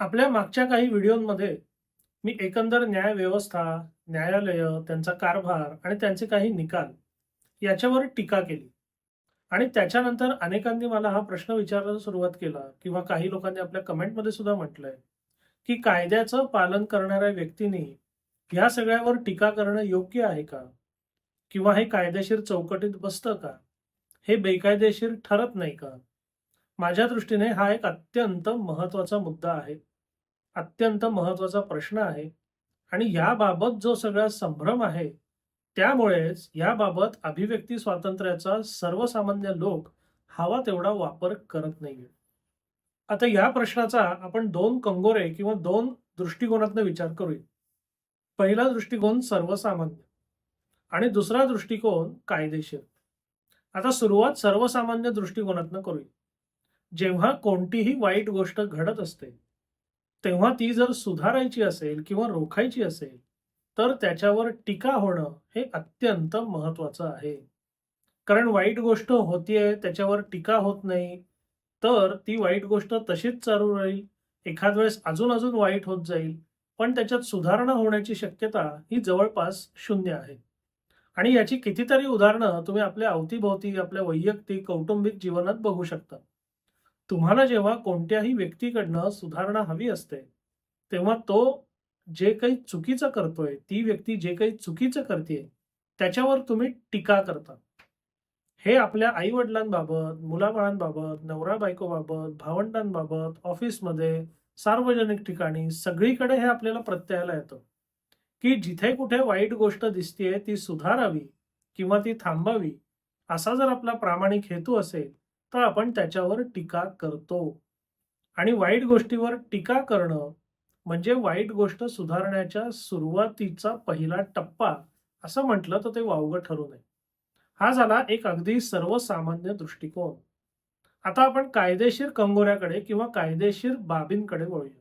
आपल्या मागच्या काही व्हिडिओमध्ये मी एकंदर न्याय व्यवस्था, न्यायालय, त्यांचा कारभार आणि त्यांचे काही निकाल याच्यावर टीका केली. आणि त्याच्यानंतर अनेकांनी मला हा प्रश्न विचारायला सुरुवात केला किंवा काही लोकांनी आपल्या कमेंटमध्ये सुद्धा म्हटलंय, की कायद्याचं पालन करणाऱ्या व्यक्तींनी ह्या सगळ्यावर टीका करणं योग्य आहे का? किंवा हे कायदेशीर चौकटीत बसतं का? हे बेकायदेशीर ठरत नाही का? माझ्या दृष्टीने हा एक अत्यंत महत्त्वाचा मुद्दा आहे. अत्यंत महत्त्वाचा प्रश्न आहे आणि याबाबत जो सगळा संभ्रम आहे, त्यामुळेच याबाबत अभिव्यक्ती स्वातंत्र्याचा सर्वसामान्य लोक हवा तेवढा वापर करत नाहीये. आता या प्रश्नाचा आपण दोन कंगोरे किंवा दोन दृष्टिकोनातनं विचार करूया. पहिला दृष्टिकोन सर्वसामान्य आणि दुसरा दृष्टिकोन कायदेशीर. आता सुरुवात सर्वसामान्य दृष्टिकोनातनं करूया. जेव्हा कोणतीही वाईट गोष्ट घडत असते, तेव्हा ती जर सुधारायची असेल किंवा रोखायची असेल, तर त्याच्यावर टीका होणं हे अत्यंत महत्वाचं आहे. कारण वाईट गोष्ट होतीये, त्याच्यावर टीका होत नाही, तर ती वाईट गोष्ट तशीच चालू राहील. एखाद वेळेस अजून-अजून वाईट होत जाईल, पण त्याच्यात सुधारणा होण्याची शक्यता ही जवळपास शून्य आहे. आणि याची कितीतरी उदाहरणं तुम्ही आपल्या अवतीभोवती, आपल्या वैयक्तिक, कौटुंबिक जीवनात बघू शकता. तुम्हाला जेव्हा कोणत्याही व्यक्तीकडनं सुधारणा हवी असते, तेव्हा तो जे काही चुकीचं करतोय, ती व्यक्ती जे काही चुकीचं करते त्याच्यावर तुम्ही टीका करता. हे आपल्या आई-वडिलांबाबत, मुलाबाळांबाबत, नवरा-बायकोबाबत, भावंडांबाबत, ऑफिसमध्ये, सार्वजनिक ठिकाणी सगळीकडे हे आपल्याला प्रत्ययाला येतं, की जिथे कुठे वाईट गोष्ट दिसतीये ती सुधारावी किंवा ती थांबावी, असा जर आपला प्रामाणिक हेतू असेल, तर आपण त्याच्यावर टीका करतो. आणि वाईट गोष्टीवर टीका करणं म्हणजे वाईट गोष्ट सुधारण्याच्या सुरुवातीचा पहिला टप्पा असं म्हटलं तर ते वावगं ठरू नये. हा झाला एक अगदी सर्वसामान्य दृष्टिकोन. आता आपण कायदेशीर कंगोऱ्याकडे किंवा कायदेशीर बाबींकडे वळूया.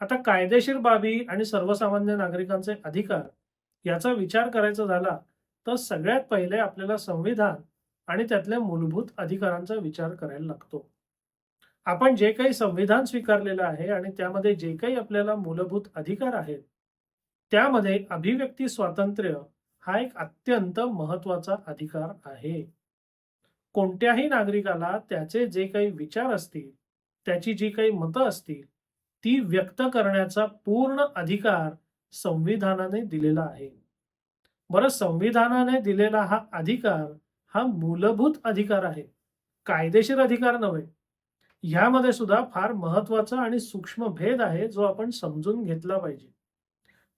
आता कायदेशीर बाबी आणि सर्वसामान्य नागरिकांचे अधिकार याचा विचार करायचा झाला, तर सगळ्यात पहिले आपल्याला संविधान आणि त्यातल्या मूलभूत अधिकारांचा विचार करायला लागतो. आपण जे काही संविधान स्वीकारलेलं आहे आणि त्यामध्ये जे काही आपल्याला मूलभूत अधिकार आहेत, त्यामध्ये अभिव्यक्ती स्वातंत्र्य हा एक अत्यंत महत्त्वाचा अधिकार आहे. कोणत्याही नागरिकाला त्याचे जे काही विचार असतील, त्याची जी काही मतं असतील, ती व्यक्त करण्याचा पूर्ण अधिकार संविधानाने दिलेला आहे. बरं संविधानाने दिलेला हा अधिकार हा मूलभूत अधिकार आहे. कायदेशीर अधिकार नव्हे. ह्यामध्ये सुद्धा फार महत्त्वाचा आणि सूक्ष्म भेद आहे, जो आपण समजून घेतला पाहिजे.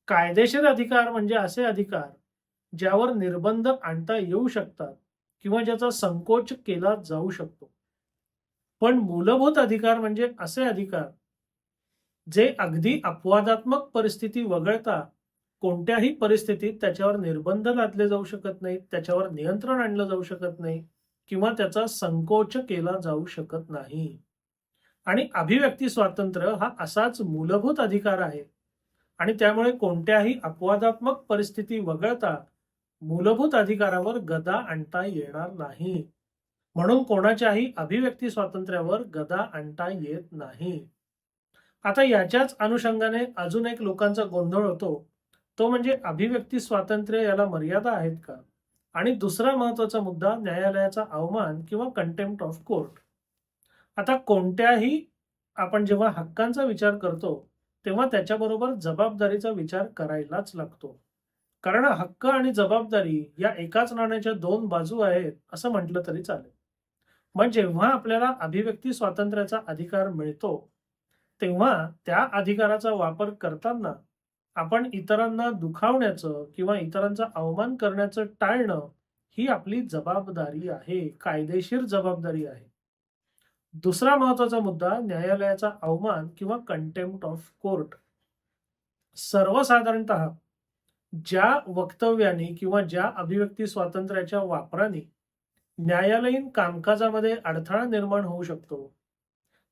कायदेशीर अधिकार म्हणजे असे अधिकार, ज्यावर निर्बंध आणता येऊ शकतात किंवा ज्याचा संकोच केला जाऊ शकतो. पण मूलभूत अधिकार म्हणजे असे अधिकार, जे अगदी अपवादात्मक परिस्थिती वगळता कोणत्याही परिस्थितीत त्याच्यावर निर्बंध लादले जाऊ शकत नाहीत, त्याच्यावर नियंत्रण आणलं जाऊ शकत नाही किंवा त्याचा संकोच केला जाऊ शकत नाही. आणि अभिव्यक्ती स्वातंत्र्य हा असाच मूलभूत अधिकार आहे आणि त्यामुळे कोणत्याही अपवादात्मक परिस्थिती वगळता मूलभूत अधिकारावर गदा आणता येणार नाही. म्हणून कोणाच्याही अभिव्यक्ती स्वातंत्र्यावर गदा आणता येत नाही. आता याच्याच अनुषंगाने अजून एक लोकांचा गोंधळ होतो, तो म्हणजे अभिव्यक्ती स्वातंत्र्य याला मर्यादा आहेत का? आणि दुसरा महत्त्वाचा मुद्दा न्यायालयाचा अवमान किंवा कंटेम्प्ट ऑफ कोर्ट. आता कोणत्याही आपण जेव्हा हक्कांचा विचार करतो, तेव्हा त्याच्याबरोबर जबाबदारीचा विचार करायलाच लागतो. कारण हक्क आणि जबाबदारी या एकाच नाण्याच्या दोन बाजू आहेत, असं म्हटलं तरी चालेल. मग जेव्हा आपल्याला अभिव्यक्ती स्वातंत्र्याचा अधिकार मिळतो, तेव्हा त्या अधिकाराचा वापर करताना आपण इतरांना दुखावण्याचं किंवा इतरांचा अवमान करण्याचं टाळणं, ही आपली जबाबदारी आहे, कायदेशीर जबाबदारी आहे. दुसरा महत्त्वाचा मुद्दा न्यायालयाचा अवमान किंवा कंटेम्प्ट ऑफ कोर्ट. सर्वसाधारणतः ज्या वक्तव्याने किंवा ज्या अभिव्यक्ती स्वातंत्र्याच्या वापराने न्यायालयीन कामकाजामध्ये अडथळा निर्माण होऊ शकतो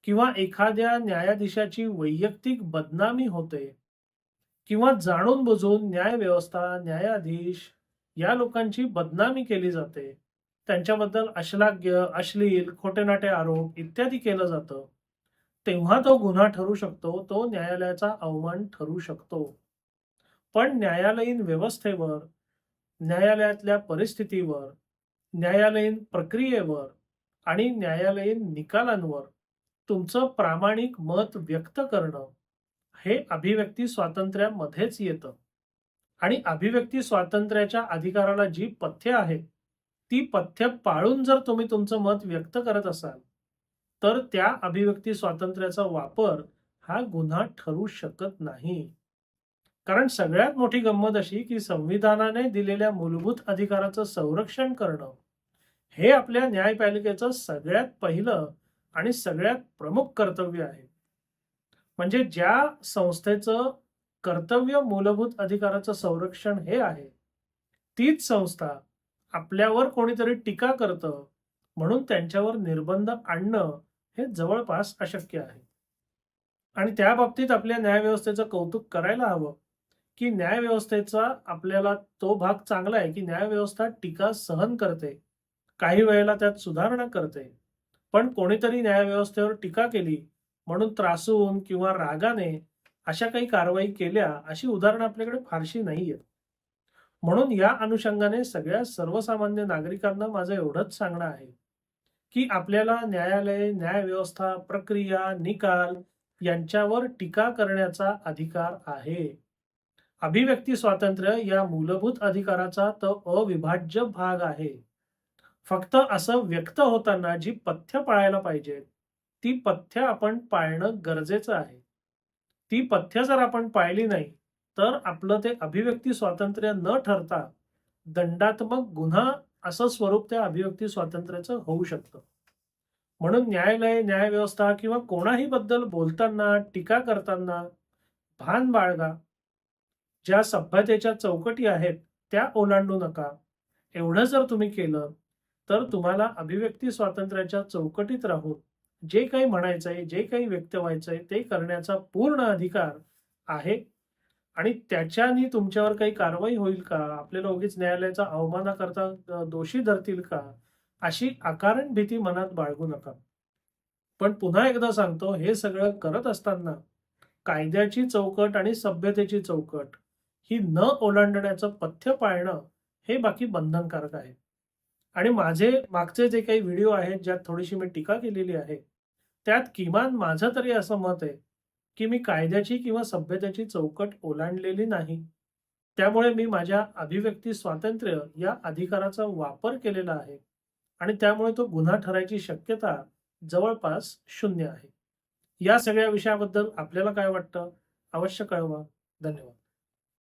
किंवा एखाद्या न्यायाधीशाची वैयक्तिक बदनामी होते किंवा जाणून-बुजून न्यायव्यवस्था, न्यायाधीश या लोकांची बदनामी केली जाते. त्यांच्याबद्दल अश्लाघ्य, अश्लील, खोटेनाटे आरोप इत्यादी केलं जातं. तेव्हा तो गुन्हा ठरू शकतो तो न्यायालयाचा अवमान ठरू शकतो पण न्यायालयीन व्यवस्थेवर न्यायालयातल्या परिस्थितीवर न्यायालयीन प्रक्रियेवर आणि न्यायालयीन निकालांवर तुमचं प्रामाणिक मत व्यक्त करणं हे अभिव्यक्ती स्वातंत्र्यामध्येच येतं. आणि अभिव्यक्ती स्वातंत्र्याच्या अधिकाराला जी पथ्य आहेत ती पथ्य पाळून जर तुम्ही तुमचं मत व्यक्त करत असाल तर त्या अभिव्यक्ती स्वातंत्र्याचा वापर हा गुन्हा ठरू शकत नाही. कारण सगळ्यात मोठी गंमत अशी की संविधानाने दिलेल्या मूलभूत अधिकाराचं संरक्षण करणं हे आपल्या न्यायपालिकेचं सगळ्यात पहिलं आणि सगळ्यात प्रमुख कर्तव्य आहे. म्हणजे ज्या संस्थेचं कर्तव्य मूलभूत अधिकाराचं संरक्षण हे आहे तीच संस्था आपल्यावर कोणीतरी टीका करतं म्हणून त्यांच्यावर निर्बंध आणणं हे जवळपास अशक्य आहे. आणि त्या बाबतीत आपल्या न्यायव्यवस्थेचं कौतुक करायला हवं की न्यायव्यवस्थेचा आपल्याला तो भाग चांगला आहे की न्यायव्यवस्था टीका सहन करते काही वेळेला त्यात सुधारणा करते. पण कोणीतरी न्यायव्यवस्थेवर टीका केली म्हणून त्रासून किंवा रागाने अशा काही कारवाई केल्या अशी उदाहरणं आपल्याकडे फारशी नाही आहेत म्हणून या अनुषंगाने सगळ्या सर्वसामान्य नागरिकांना माझं एवढंच सांगणं आहे की आपल्याला न्यायालय न्यायव्यवस्था प्रक्रिया निकाल यांच्यावर टीका करण्याचा अधिकार आहे. अभिव्यक्ती स्वातंत्र्य या मूलभूत अधिकाराचा तर अविभाज्य भाग आहे. फक्त असं व्यक्त होताना जी पथ्य पाळायला पाहिजे ती पथ्य आपण पाळणं गरजेचं आहे. ती पथ्य जर आपण पाळली नाही तर आपलं ते अभिव्यक्ती स्वातंत्र्य न ठरता दंडात्मक गुन्हा असं स्वरूप त्या अभिव्यक्ती स्वातंत्र्याचं होऊ शकतं. म्हणून न्यायालय न्यायव्यवस्था किंवा कोणाही बद्दल बोलताना टीका करताना भान बाळगा. ज्या सभ्यतेच्या चौकटी आहेत त्या ओलांडू नका. एवढं जर तुम्ही केलं तर तुम्हाला अभिव्यक्ती स्वातंत्र्याच्या चौकटीत राहून जे काही म्हणायचंय जे काही व्यक्त व्हायचंय ते करण्याचा पूर्ण अधिकार आहे. आणि त्याच्यानी तुमच्यावर काही कारवाई होईल का? आपल्याला उगीच न्यायालयाचा अवमानाकरता दोषी धरतील का? अशी अकारण भीती मनात बाळगू नका. पण पुन्हा एकदा सांगतो हे सगळं करत असताना कायद्याची चौकट आणि सभ्यतेची चौकट ही न ओलांडण्याचं पथ्य पाळणं हे बाकी बंधनकारक आहे. आणि माझे मागचे जे काही व्हिडिओ आहेत ज्यात थोडीशी मी टीका केलेली आहे त्यात किमान माझं तरी असं मत आहे की मी कायद्याची किंवा सभ्यतेची चौकट ओलांडलेली नाही. त्यामुळे मी माझ्या अभिव्यक्ती स्वातंत्र्य या अधिकाराचा वापर केलेला आहे आणि त्यामुळे तो गुन्हा ठरायची शक्यता जवळपास शून्य आहे. या सगळ्या विषयाबद्दल आपल्याला काय वाटतं? अवश्य कळवा. धन्यवाद.